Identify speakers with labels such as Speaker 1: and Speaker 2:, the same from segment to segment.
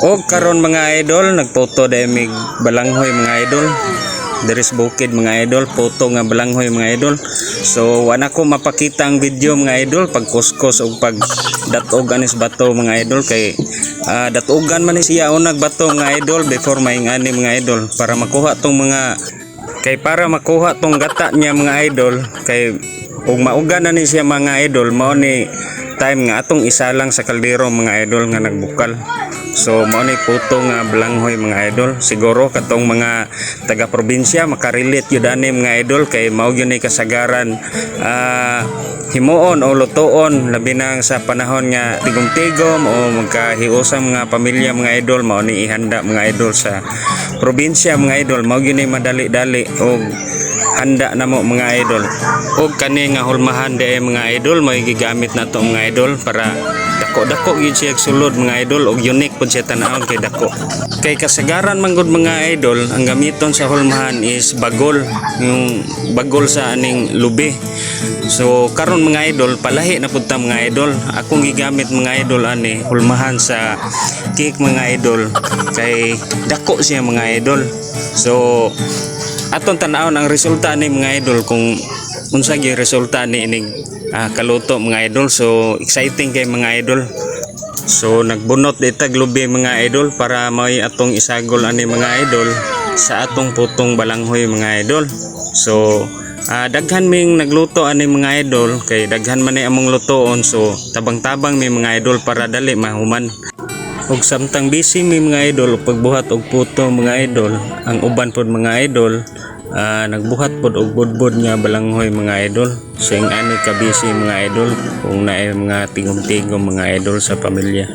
Speaker 1: O karon mga idol, nagpoto dahil mig balanghoy mga idol. There's bukid mga idol, photo nga balanghoy mga idol. So wala ko mapakita ang video mga idol pag kuskus o pag datog anis bato mga idol kay ah, datugan man siya unag bato mga idol before maingani mga idol para makuha tong mga kay para makuha tong gata niya mga idol kay ug mauga na ni siya mga idol mao ni time nga atong isa lang sa kaldero mga idol nga nagbukal so mao ni puto nga balanghoy mga idol. Siguro katong mga taga probinsya makarelate yun ani mga idol kay mao gyud ni kasagaran. Ah, himuon o lutoon labi na sa panahon nga tigom-tigom o magkahiusang mga pamilya mga idol. Mao ni ihanda mga idol sa probinsya mga idol. Mao gyud ni madali-dali o handa na mo mga idol. Ug kani nga hulmahan de mga idol may gigamit na to mga idol para dako dako gyud siya sulod mga idol ug unique pud siya tan-awon kay dako. Kay kasagaran man gud mga idol ang gamiton sa hulmahan is bagol. Yung bagol sa aning lubi. So karon mga idol palahi na pud ta mga idol. Akong gigamit mga idol ani hulmahan sa cake mga idol. Kay dako siya mga idol. So aton tanawon ang resulta ni mga idol kung unsa gyud resulta ni ining ah, kaluto mga idol. So exciting kay mga idol. So nagbunot itag lubi mga idol para may atong isagol ani mga idol sa atong putong balanghoy mga idol. So ah, daghan ming nagluto ani mga idol kay daghan man ni among lutoon. So tabang-tabang may mga idol para dali mahuman. Ug samtang busy mi mga idol pagbuhat og puto mga idol ang uban pod mga idol ah, nagbuhat pod og budbud nga balanghoy mga idol. So yung ani ka busy mga idol. Kung naay mga tigom-tigom mga idol sa pamilya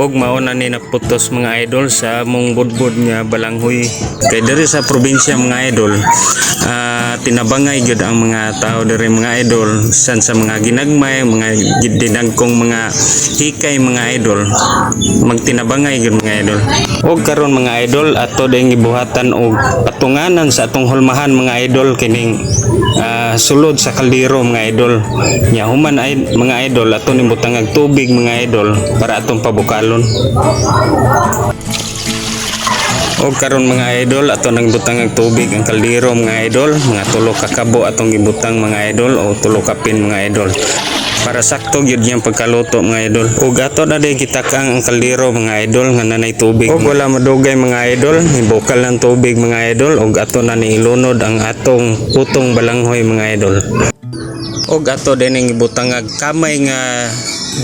Speaker 1: og mauna ni naputos mga idol sa mong budbud nga balanghoy. Kay diri sa probinsya mga idol ah, tinabangay gyud ang mga tao diri mga idol san sa mga ginagmay mga dinagkong mga hikay mga idol. Magtinabangay gyud mga idol. Og karon mga idol ato ding gibuhatan og patunganan sa atong hulmahan mga idol kining ah, sulod sa kaldero mga idol. Nya human ay mga idol ato ni butangag tubig mga idol para atong pabukalon. Og karon mga idol ato nang butang ang tubig ang kaldero mga idol. Mga tulo ka kabo atong gibutang mga idol o tulo ka pin mga idol para sakto gyud yang pagkaluto mga idol. Ug ato na day gitakang ang kaldero mga idol nga nanay tubig. Ug wala madugay mga idol. Ibukal ng tubig mga idol. Ug ato na ni ilunod ang atong putong balanghoy mga idol. Og ato din ang ibutangag kamay nga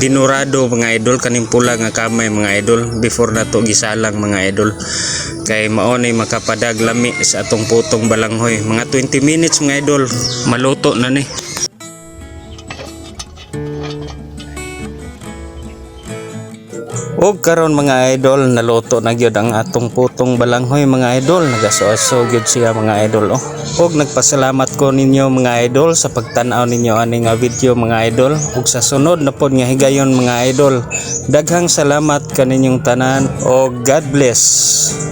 Speaker 1: dinurado mga idol. Kaning pula nga kamay mga idol. Before nato gisalang mga idol. Kay mao ni makapadag lami sa atong putong balanghoy. Mga 20 minutes mga idol. Maluto na ni Og karon mga idol naluto na gyud ang atong putong balanghoy mga idol. Nagaso-aso gyud siya mga idol oh. Og nagpasalamat ko ninyo mga idol sa pagtan-aw ninyo ani nga video mga idol. Ug sa sunod na pod nga higayon mga idol. Daghang salamat kaninyong tanan og God bless